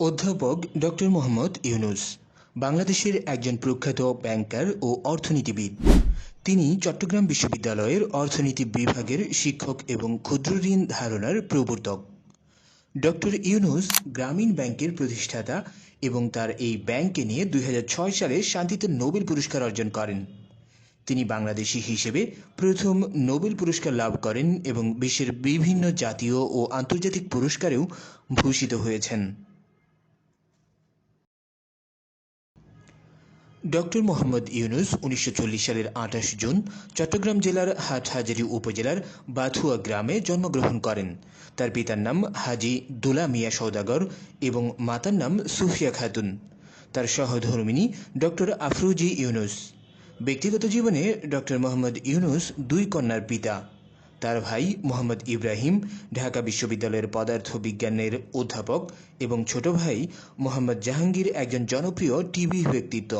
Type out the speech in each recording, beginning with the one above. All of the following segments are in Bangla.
অধ্যাপক ডক্টর মোহাম্মদ ইউনুস, বাংলাদেশের একজন প্রখ্যাত ব্যাংকার ও অর্থনীতিবিদ। তিনি চট্টগ্রাম বিশ্ববিদ্যালয়ের অর্থনীতি বিভাগের শিক্ষক এবং ক্ষুদ্র ঋণ ধারণার প্রবর্তক। ডক্টর ইউনুস গ্রামীণ ব্যাংকের প্রতিষ্ঠাতা এবং তার এই ব্যাংককে নিয়ে দুই হাজার ছয় সালে শান্তিতে নোবেল পুরস্কার অর্জন করেন। তিনি বাংলাদেশি হিসেবে প্রথম নোবেল পুরস্কার লাভ করেন এবং বিশ্বের বিভিন্ন জাতীয় ও আন্তর্জাতিক পুরস্কারেও ভূষিত হয়েছেন। ডক্টর মোহাম্মদ ইউনুস উনিশশো চল্লিশ সালের আঠাশ জুন চট্টগ্রাম জেলার হাটহাজারী উপজেলার বাথুয়া গ্রামে জন্মগ্রহণ করেন। তার পিতার নাম হাজি দুলা মিয়া সৌদাগর এবং মাতার নাম সুফিয়া খাতুন। তার সহধর্মিনী ডক্টর আফরুজি ইউনুস। ব্যক্তিগত জীবনে ডক্টর মোহাম্মদ ইউনুস দুই কন্যার পিতা। তার ভাই মোহাম্মদ ইব্রাহিম, ঢাকা বিশ্ববিদ্যালয়ের পদার্থ বিজ্ঞানের অধ্যাপক এবং ছোট ভাই মোহাম্মদ জাহাঙ্গীর একজন জনপ্রিয় টিভি ব্যক্তিত্ব।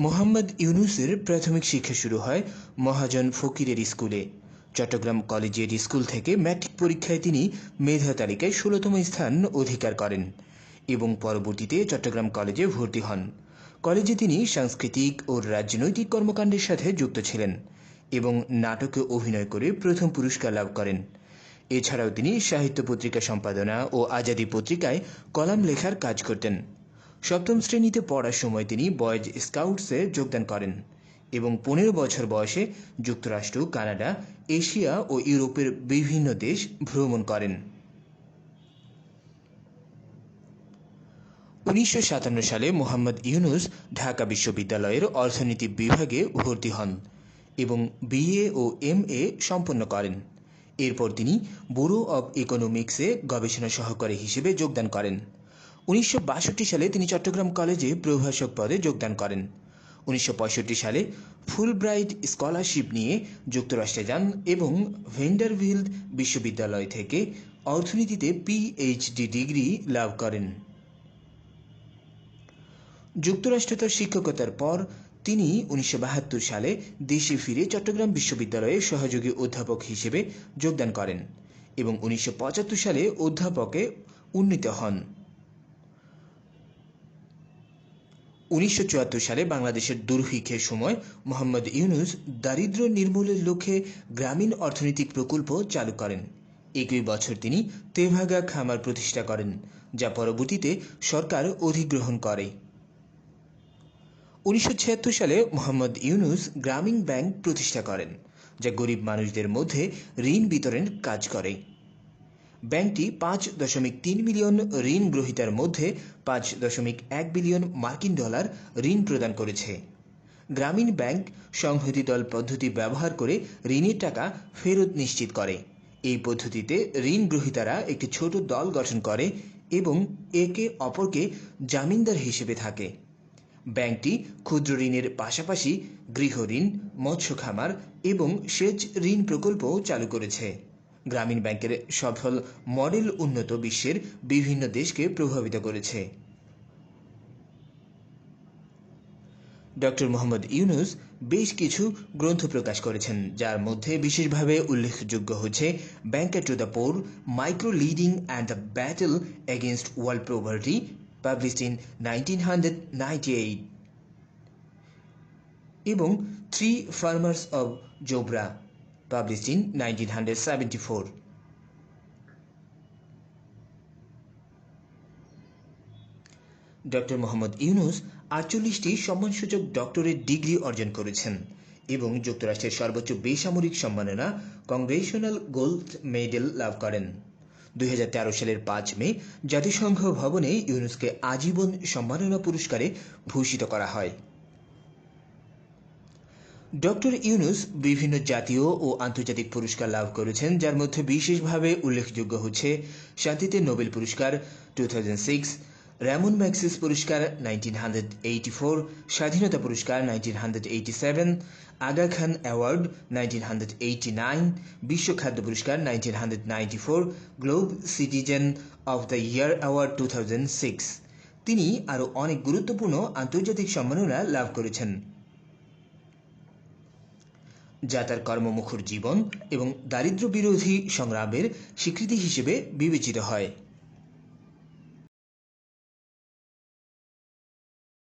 মোহাম্মদ ইউনুসের প্রাথমিক শিক্ষা শুরু হয় মহাজন ফকিরের স্কুলে। চট্টগ্রাম কলেজিয়েট স্কুল থেকে ম্যাট্রিক পরীক্ষায় তিনি মেধা তালিকায় ষোলোতম স্থান অধিকার করেন এবং পরবর্তীতে চট্টগ্রাম কলেজে ভর্তি হন। কলেজে তিনি সাংস্কৃতিক ও রাজনৈতিক কর্মকাণ্ডের সাথে যুক্ত ছিলেন এবং নাটকে অভিনয় করে প্রথম পুরস্কার লাভ করেন। এছাড়াও তিনি সাহিত্য পত্রিকা সম্পাদনা ও আজাদি পত্রিকায় কলাম লেখার কাজ করতেন। সপ্তম শ্রেণীতে পড়ার সময় তিনি বয়েজ স্কাউটসে যোগদান করেন এবং পনেরো বছর বয়সে যুক্তরাষ্ট্র, কানাডা, এশিয়া ও ইউরোপের বিভিন্ন দেশ ভ্রমণ করেন। উনিশশো সাতান্ন সালে মোহাম্মদ ইউনুস ঢাকা বিশ্ববিদ্যালয়ের অর্থনীতি বিভাগে ভর্তি হন এবং বিএ ও এম এ সম্পন্ন করেন। এরপর তিনি ব্যুরো অব ইকোনমিক্সে গবেষণা সহকারী হিসেবে যোগদান করেন। উনিশশো বাষট্টি সালে তিনি চট্টগ্রাম কলেজে প্রভাষক পদে যোগদান করেন। উনিশশো পঁয়ষট্টি সালে ফুলব্রাইট স্কলারশিপ নিয়ে যুক্তরাষ্ট্রে যান এবং ভেন্ডারভিল্ড বিশ্ববিদ্যালয় থেকে অর্থনীতিতে পিএইচডি ডিগ্রি লাভ করেন। যুক্তরাষ্ট্রে তার শিক্ষকতার পর তিনি উনিশশো বাহাত্তর সালে দেশে ফিরে চট্টগ্রাম বিশ্ববিদ্যালয়ে সহযোগী অধ্যাপক হিসেবে যোগদান করেন এবং উনিশশো পঁচাত্তর সালে অধ্যাপকে উন্নীত হন। উনিশশো চুয়াত্তর সালে বাংলাদেশের দুর্ভিক্ষের সময় মোহাম্মদ ইউনুস দারিদ্র্য নির্মূলের লক্ষ্যে গ্রামীণ অর্থনৈতিক প্রকল্প চালু করেন। একই বছর তিনি তেভাগা খামার প্রতিষ্ঠা করেন, যা পরবর্তীতে সরকার অধিগ্রহণ করে। উনিশশো ছিয়াত্তর সালে মোহাম্মদ ইউনুস গ্রামীণ ব্যাংক প্রতিষ্ঠা করেন, যা গরিব মানুষদের মধ্যে ঋণ বিতরণের কাজ করে। ব্যাংকটি পাঁচ দশমিক তিন মিলিয়ন ঋণ গ্রহীতার মধ্যে পাঁচ দশমিক এক বিলিয়ন মার্কিন ডলার ঋণ প্রদান করেছে। গ্রামীণ ব্যাংক সংহতি দল পদ্ধতি ব্যবহার করে ঋণের টাকা ফেরত নিশ্চিত করে। এই পদ্ধতিতে ঋণ গ্রহীতারা একটি ছোট দল গঠন করে এবং একে অপরকে জামিনদার হিসেবে থাকে। ব্যাংকটি ক্ষুদ্র ঋণের পাশাপাশি গৃহ ঋণ, মৎস্য খামার এবং সেচ ঋণ প্রকল্পও চালু করেছে। গ্রামীণ ব্যাংকের সফল মডেল উন্নত বিশ্বের বিভিন্ন দেশকে প্রভাবিত করেছে। ডক্টর মোহাম্মদ ইউনুস বেশ কিছু গ্রন্থ প্রকাশ করেছেন, যার মধ্যে বিশেষভাবে উল্লেখযোগ্য হচ্ছে banker to the poor, micro lending and the battle against world poverty published in 1998 এবং three farmers of Jobra. Published in 1974 doctor Mohammad Yunus আটচল্লিশটি সম্মানসূচক ডক্টরেট ডিগ্রি অর্জন করেছেন এবং যুক্তরাষ্ট্রের সর্বোচ্চ বেসামরিক সম্মাননা কংগ্রেশনাল গোল্ড মেডেল লাভ করেন। দু হাজার তেরো সালের পাঁচ মে জাতিসংঘ ভবনে ইউনুসকে আজীবন সম্মাননা পুরস্কারে ভূষিত করা হয়। ডক্টর ইউনুস বিভিন্ন জাতীয় ও আন্তর্জাতিক পুরস্কার লাভ করেছেন, যার মধ্যে বিশেষভাবে উল্লেখযোগ্য হচ্ছে শান্তিতে নোবেল পুরস্কার টু র্যামন ম্যাক্সিস পুরস্কার নাইনটিন স্বাধীনতা পুরস্কার nineteen Aga Khan award nineteen বিশ্ব খাদ্য পুরস্কার nineteen globe citizen of the year award two তিনি আরও অনেক গুরুত্বপূর্ণ আন্তর্জাতিক সম্মাননা লাভ করেছেন। যা তার কর্মমুখর জীবন এবং দারিদ্র্য বিরোধী সংগ্রামের স্বীকৃতি হিসেবে বিবেচিত হয়।